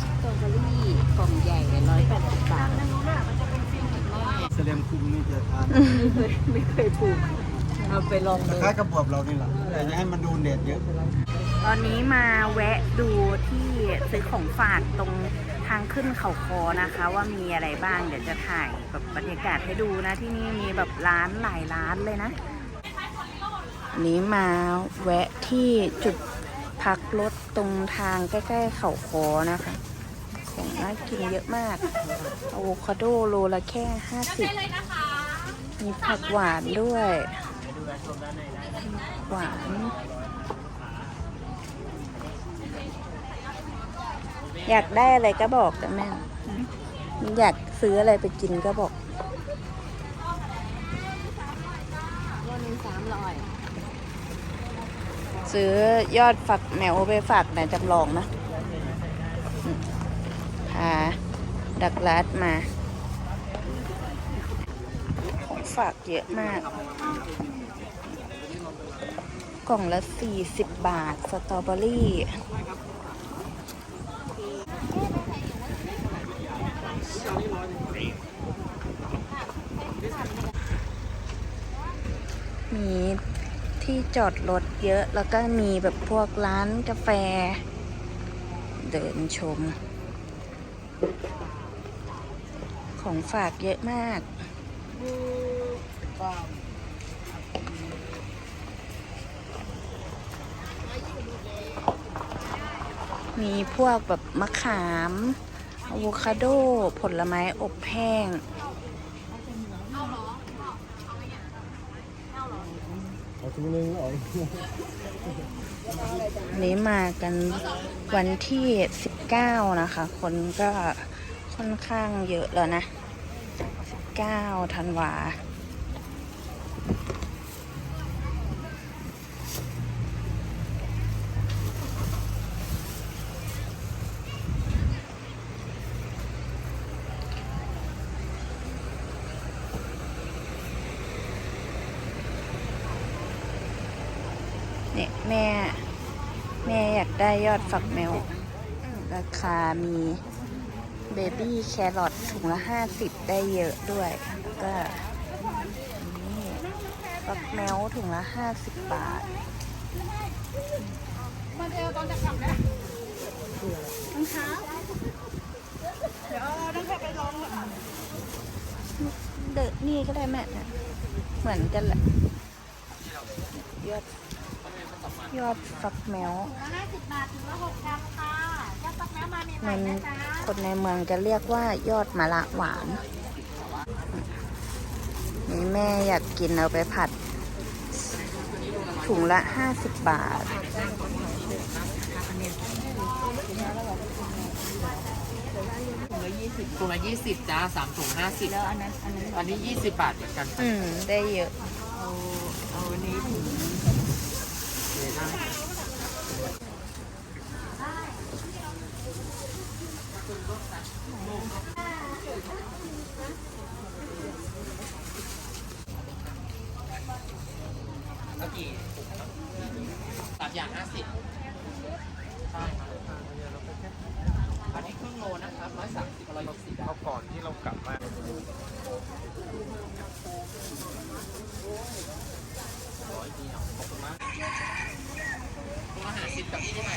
สตรอเบอรี่กล่องใหญ่ร้อยแปดสิบบาทแสดงคุมนี่จะทานไม่เคยปลูกเอาไปลองดูคล้ายกับบวบเรานี่แหละแต่จะให้มันโดนแดดเยอะ ตอนนี้มาแวะดูที่ซื้อของฝากตรงทางขึ้นเขาคอนะคะ ว่ามีอะไรบ้างเดี๋ยวจะถ่ายแบบบรรยากาศให้ดูนะที่นี่มีแบบร้านหลายร้านเลยนะอันนี้มาแวะที่จุดพักรถตรงทางใกล้ ๆ เขาคอนะคะของ น่ากินเยอะมากอะโวคาโดโลละแค่ห้าสิบมีผักหวานด้วย หวานอยากได้อะไรก็บอกนะแม่ อยากซื้ออะไรไปกินก็บอกวันนึงสามร้อยซื้อยอดฝักแมวไปฝากนายจำลองนะอืมพา ดักลัดมา ของฝากเยอะมาก กล่องละ 40 บาท สตรอเบอรี่มีที่จอดรถเยอะแล้วก็มีแบบพวกร้านกาแฟ เดินชม ของฝากเยอะมาก มีพวกแบบมะขามอะโวคาโด ผลไม้อบแห้ง เอา ถุงนึงเอานี้มากันวันที่ 19 นะคะ คนก็ค่อนข้างเยอะแล้วนะ 19 ธันวา เนี่ยแม่ แม่อยากได้ยอดฝักแมว ราคามีเบบี้แครอทถุงละห้าสิบได้เยอะด้วยแล้วก็นี่ฝักแมวถุงละห้าสิบบาทมาเดียวตอะนี่ก็ได้แม่เนี่ยเหมือนกันแหละยอด ยอดฟักแมวห้าสิบบาทถึงละหกกรัมค่ะเจ้าปักน้ำมาใหม่ในๆนะจ๊ะคนในเมืองจะเรียกว่ายอดมะละหวานนี่แม่อยากกินเอาไปผัด ถุงละห้าสิบบาทถุงละยี่สิบจ้าสามถุงห้าสิบแล้วอันนั้นอันนั้นอันนี้ยี่สิบบาทเหมือนกันอืม ได้เยอะ เอาเอาอันนี้ถุง เดี๋ยวนะเอกี่ถุงครับสามอย่างห้าสิบใช่ครับอันนี้ครึ่งโลนะครับร้อยสามสิบร้อยยี่สิบ เอาก่อนที่เรากลับมา อาหารสิบกับที่เท่าไหร่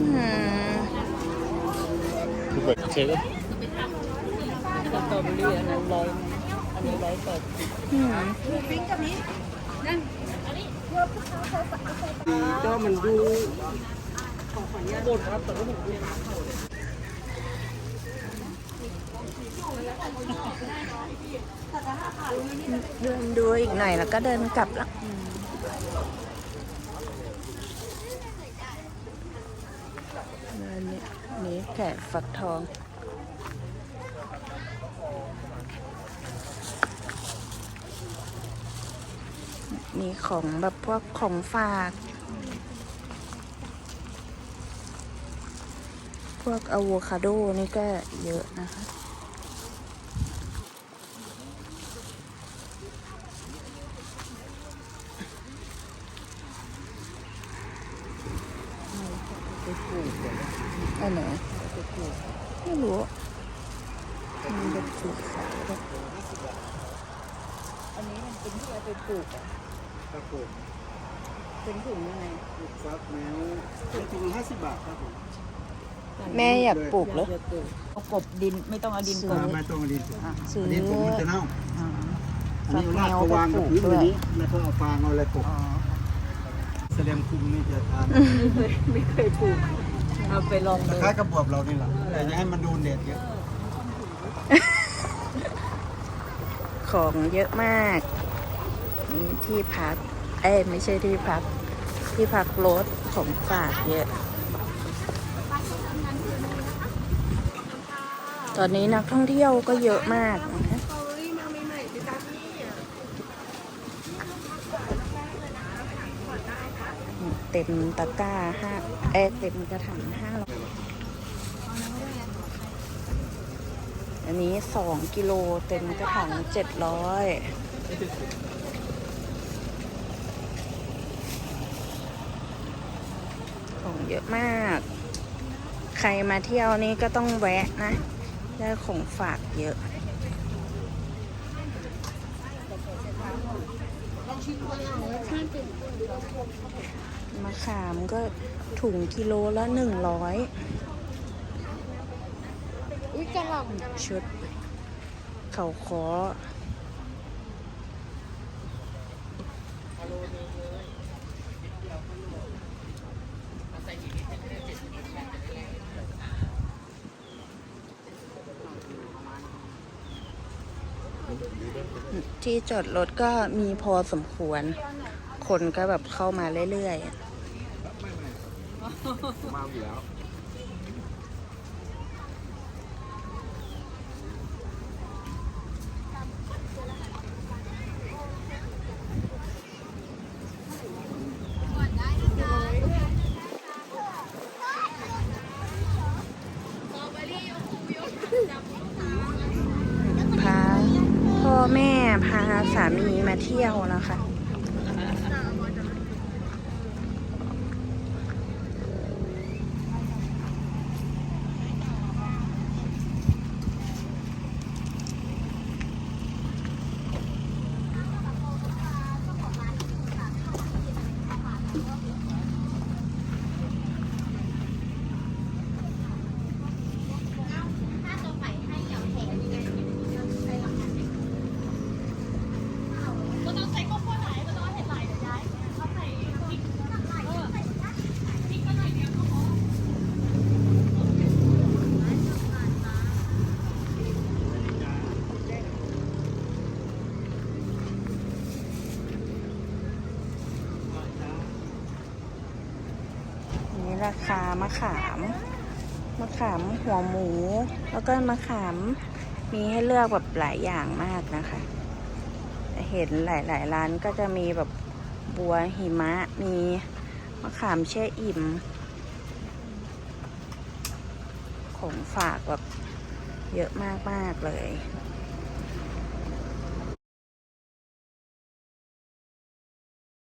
คือแบบเช็คสตรอเบอรี่อันนั้นร้อยอันนี้ร้อยแปดอืมก็มันดูบนครับแต่ว่าผมดูเดินดูอีกหน่อยแล้วก็เดินกลับละ อันนี้นี้แกะฟักทอง มีของแบบพวกของฝาก พวกอะโวคาโดนี่ก็เยอะนะคะ อันไหนไม่รู้มันเป็นสีขาวด้วยครับผมเป็นถุงยังไงลูกฟักแมวเป็นถุงห้าสิบบาทครับผมแม่อยากปลูกเหรอเอากบดินไม่ต้องเอาดินกอ่าบไม่ต้องเอาดินปลูกซื้ออันนี้ผมมันจะเน่าอ๋ออันนี้เอารากเขาวางกับพื้นแบบนี้แล้วก็เอาฟางเอาอะไรปลูกอ๋อแสดงคุมนี่จะทานไม่เคยปลูก เอาไปลองคดูล้ายๆกับบวบเรานี่แหละแต่อย่าให้มันโดนแดดเยอะของเยอะมาก มีที่พัก เอ้ยไม่ใช่ที่พัก ที่พักรถของฝากเยอะ ตอนนี้นักท่องเที่ยวก็เยอะมากนะคะเต็มตะกร้าห้าเอเต็มกระถางห้าร้อยอันนี้สองกิโลเต็มกระถางเจ็ดร้อยของเยอะมาก ใครมาเที่ยวนี่ก็ต้องแวะนะ ได้ของฝากเยอะ มะขามก็ถุงกิโลละหนึ่งร้อยอุ้ยกระหล่ชุด เขาคอ ที่จอดรถก็มีพอสมควร คนก็แบบเข้ามาเรื่อยๆ มาอยู่แล้ว พาพ่อแม่พา สามีมาเที่ยวนะคะ ก็ต้องใช้ข้าวโพดไหนก็ต้องเห็ดไหลเดี๋ยวย้ายเขาใส่พริกเออพริกก็หน่อยเดียวก็พอ นี่ ราคามะขาม มะขามหัวหมู แล้วก็มะขามมีให้เลือกแบบหลายอย่างมากนะคะ เห็นหลายๆร้านก็จะมีแบบบัวหิมะ มีมะขามแช่อิ่ม ของฝากแบบเยอะมาก ๆ เลย